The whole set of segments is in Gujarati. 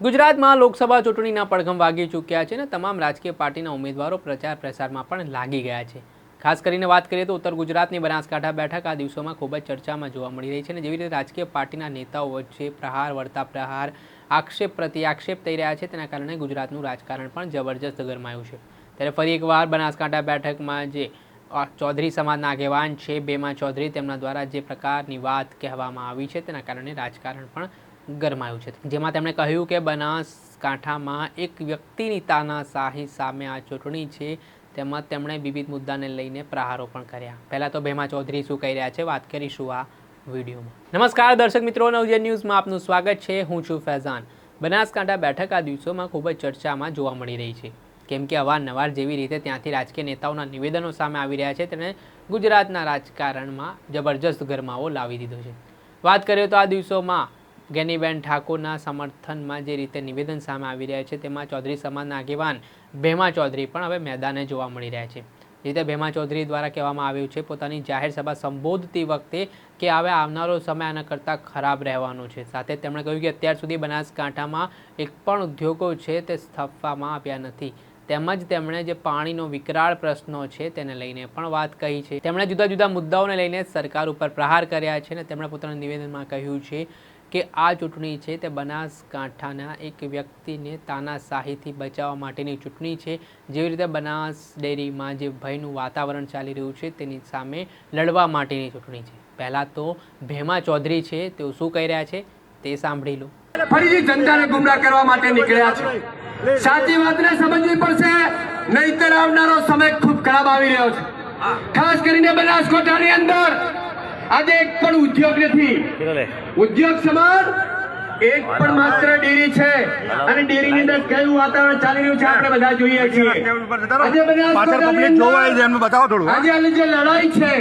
ગુજરાતમાં લોકસભા ચૂંટણીના પડઘમ વાગી ચૂક્યા છે અને તમામ રાજકીય પાર્ટીના ઉમેદવારો પ્રચાર પ્રસારમાં પણ લાગી ગયા છે. ખાસ કરીને વાત કરીએ તો ઉત્તર ગુજરાતની બનાસકાંઠા બેઠક આ દિવસોમાં ખૂબ જ ચર્ચામાં જોવા મળી રહી છે અને જેવી રીતે રાજકીય પાર્ટીના નેતાઓ વચ્ચે પ્રહાર વળતા પ્રહાર આક્ષેપ પ્રતિ આક્ષેપ થઈ રહ્યા છે તેના કારણે ગુજરાતનું રાજકારણ પણ જબરજસ્ત ગરમાયું છે. ત્યારે ફરી એકવાર બનાસકાંઠા બેઠકમાં જે ચૌધરી સમાજના આગેવાન છે, બેમા ચૌધરી તેમના દ્વારા જે પ્રકારની વાત કહેવામાં આવી છે તેના કારણે રાજકારણ પણ ગરમાયું છે. જેમાં તેમણે કહ્યું કે બનાસકાંઠામાં એક વ્યક્તિની તાનાશાહી સામે આ ચૂંટણી છે, તેમાં તેમણે વિવિધ મુદ્દાને લઈને પ્રહારો પણ કર્યા. પહેલાં તો ભેમા ચૌધરી શું કહી રહ્યા છે, વાત કરીશું આ વિડીયોમાં. નમસ્કાર દર્શક મિત્રો નવજન ન્યૂઝમાં આપનું સ્વાગત છે. હું છું ફૈઝાન. બનાસકાંઠા બેઠક આ દિવસોમાં ખૂબ જ ચર્ચામાં જોવા મળી રહી છે. કેમ કે અવારનવાર જેવી રીતે ત્યાંથી રાજકીય નેતાઓના નિવેદનો સામે આવી રહ્યા છે, તેણે ગુજરાતના રાજકારણમાં જબરજસ્ત ગરમાવો લાવી દીધો છે. વાત કરીએ તો આ દિવસોમાં ગેનીબેન ઠાકોરના સમર્થનમાં જે રીતે નિવેદન સામે આવી રહ્યા છે, તેમાં ચૌધરી સમાજના આગેવાન ભેમા ચૌધરી પણ હવે મેદાને જોવા મળી રહ્યા છે. જે રીતે ભેમા ચૌધરી દ્વારા કહેવામાં આવ્યું છે, પોતાની જાહેર સભા સંબોધતી વખતે કે હવે આવનારો સમય આના કરતાં ખરાબ રહેવાનો છે. સાથે તેમણે કહ્યું કે અત્યાર સુધી બનાસકાંઠામાં એક પણ ઉદ્યોગો છે, તે સ્થાપવામાં આવ્યા નથી. તેમજ તેમણે જે પાણીનો વિકરાળ પ્રશ્નો છે, તેને લઈને પણ વાત કહી છે. તેમણે જુદા જુદા મુદ્દાઓને લઈને સરકાર ઉપર પ્રહાર કર્યા છે અને તેમણે પોતાના નિવેદનમાં કહ્યું છે કે આ ચૂંટણી છે તે બનાસકાંઠાના એક વ્યક્તિને તાનાશાહીથી બચાવવા માટેની ચૂંટણી છે. જેવી રીતે બનાસ ડેરીમાં જે ભયનું વાતાવરણ ચાલી રહ્યું છે તેની સામે લડવા માટેની ચૂંટણી છે. પહેલાં તો ભેમા ચૌધરી છે, તેઓ શું કહી રહ્યા છે તે સાંભળી લો. ફરીથી જનતાને ગુમરાહ કરવા માટે નીકળ્યા છે. સાચી વાતને સમજવી પડશે, નહીતર આવનારો સમય ખૂબ ખરાબ આવી રહ્યો છે. ખાસ કરીને બનાસકાંઠાની અંદર આજે એક પણ ઉદ્યોગ નથી. ઉદ્યોગ સમાજ એક પણ માત્ર ડેરી છે. અને ડેરીની અંદર કયું વાતાવરણ ચાલી રહ્યું છે આપણે બધા જોઈએ છીએ. આજે જે લડાઈ છે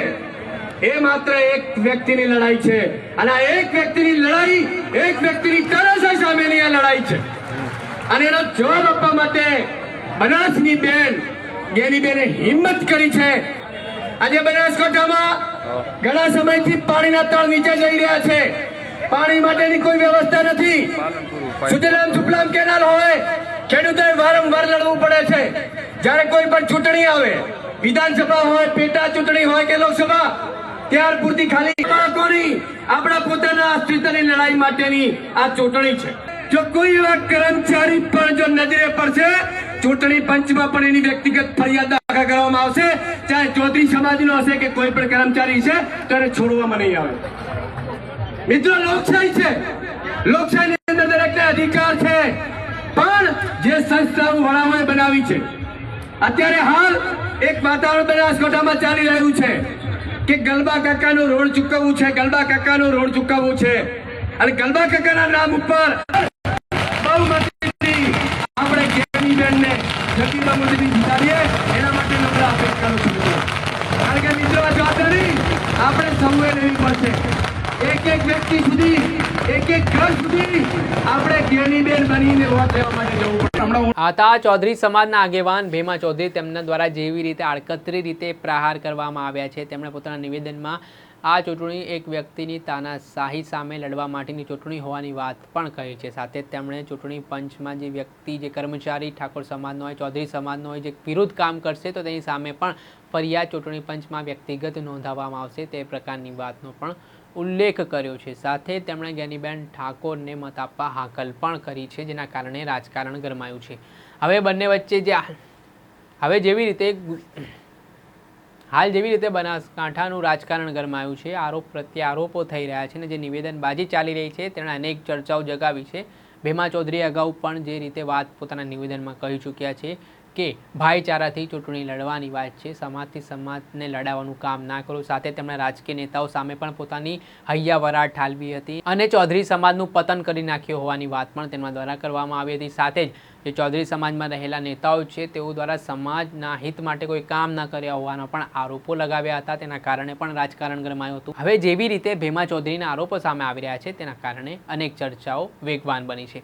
એ માત્ર એક વ્યક્તિની લડાઈ છે. અને આ એક વ્યક્તિની લડાઈ એક વ્યક્તિની તરસ સામેની આ લડાઈ છે. અને એનો જવાબ આપવા માટે બનાસની બેન ગેની બેને હિંમત કરી છે આજે બનાસકાંઠામાં ઘણા સમયથી પાણીના તળ નીચે જઈ રહ્યા છે. પાણી માટેની કોઈ વ્યવસ્થા નથી. સુજલામ સુફલામ કેનાલ હોય, ખેડૂતોએ વારંવાર લડવું પડે છે. જ્યારે કોઈ પણ ચૂંટણી આવે, વિધાનસભા હોય, પેટા ચૂંટણી હોય કે લોકસભા, ત્યાર પૂરતી ખાલી બાળકોની આપણા પોતાના અસ્તિત્વની લડાઈ માટેની આ ચૂંટણી છે. જો કોઈ એવા કર્મચારી પણ જો નજરે પડશે, ચૂંટણી પંચમાં પણ એની વ્યક્તિગત ફરિયાદ દાખલ કરવામાં આવશે. ચાહે ચૌધરી સમાજનો હશે કે કોઈ પણ કર્મચારી છે, ત્યારે છોડવામાં નહીં આવે. મિત્રો, લોકશાહી છે. લોકશાહીની અંદર દરેકને અધિકાર છે. પણ જે સંસ્થાઓ વડાઓએ બનાવી છે, અત્યારે હાલ એક વાતાવરણ બનાસકાંઠામાં ચાલી રહ્યું છે કે ગલબા કાકાનું રોડ ચૂકવવું છે, ગલબા કાકાનું રોડ ચૂકવવું છે. અને ગલબા કાકાના નામ ઉપર આપણે આપણે કેનીબેનને જગીરા મોદીની જીતાડીએ, એના માટે નમ્ર અપેક્ષા છું. કારણ કે મિત્રો જવાબદારી આપણે સૌએ લેવી પડશે. એક એક વ્યક્તિ સુધી, એક એક ઘર સુધી આપણે જ્ઞાનીબેન બનીને વોટ લેવા માટે જવું પડશે આતા ચૌધરી સમાજના આગેવાન ભીમા ચૌધરી તેમના દ્વારા જેવી રીતે આડકતરી રીતે પ્રહાર કરવામાં આવ્યા છે, તેમણે પોતાના નિવેદનમાં આ ચૂંટણી એક વ્યક્તિની તાનાશાહી સામે લડવા માટેની ચૂંટણી હોવાની વાત પણ કહી છે. સાથે તેમણે ચૂંટણી પંચમાં જે વ્યક્તિ, જે કર્મચારી ઠાકોર સમાજનો હોય, ચૌધરી સમાજનો હોય, જે વિરુદ્ધ કામ કરશે તો તેની સામે પણ ફરિયાદ ચૂંટણી પંચમાં વ્યક્તિગત નોંધાવવામાં આવશે તે પ્રકારની વાતનો પણ ઉલ્લેખ કર્યો છે. સાથે તેમણે જ્ઞાનીબેન ઠાકોરને મત આપવા હાકલ પણ કરી છે, જેના કારણે રાજકારણ ગરમાયું છે. હવે બંને વચ્ચે જે હવે જેવી રીતે હાલ જેવી રીતે બનાસકાંઠાનું રાજકારણ ગરમાયું છે, આરોપ પ્રત્યે આરોપો થઈ રહ્યા છે અને જે નિવેદનબાજી ચાલી રહી છે, તેણે અનેક ચર્ચાઓ જગાવી છે. ભીમા ચૌધરી અગાઉ પણ જે રીતે વાત પોતાના નિવેદનમાં કહી ચૂક્યા છે કે ભાઈચારાથી ચૂંટણી લડવાની વાત છે, સમાજથી સમાજને લડાવવાનું કામ ના કરો. સાથે તેમણે રાજકીય નેતાઓ સામે પણ પોતાની હૈયા ઠાલવી હતી અને ચૌધરી સમાજનું પતન કરી નાખ્યું હોવાની વાત પણ તેમના દ્વારા કરવામાં આવી હતી. સાથે જ જે ચૌધરી સમાજમાં રહેલા નેતાઓ છે, તેઓ દ્વારા સમાજના હિત માટે કોઈ કામ ના કર્યા હોવાના પણ આરોપો લગાવ્યા હતા. તેના કારણે પણ રાજકારણ ગરમાયું હતું. હવે જેવી રીતે ભીમા ચૌધરીના આરોપો સામે આવી રહ્યા છે, તેના કારણે અનેક ચર્ચાઓ વેગવાન બની છે.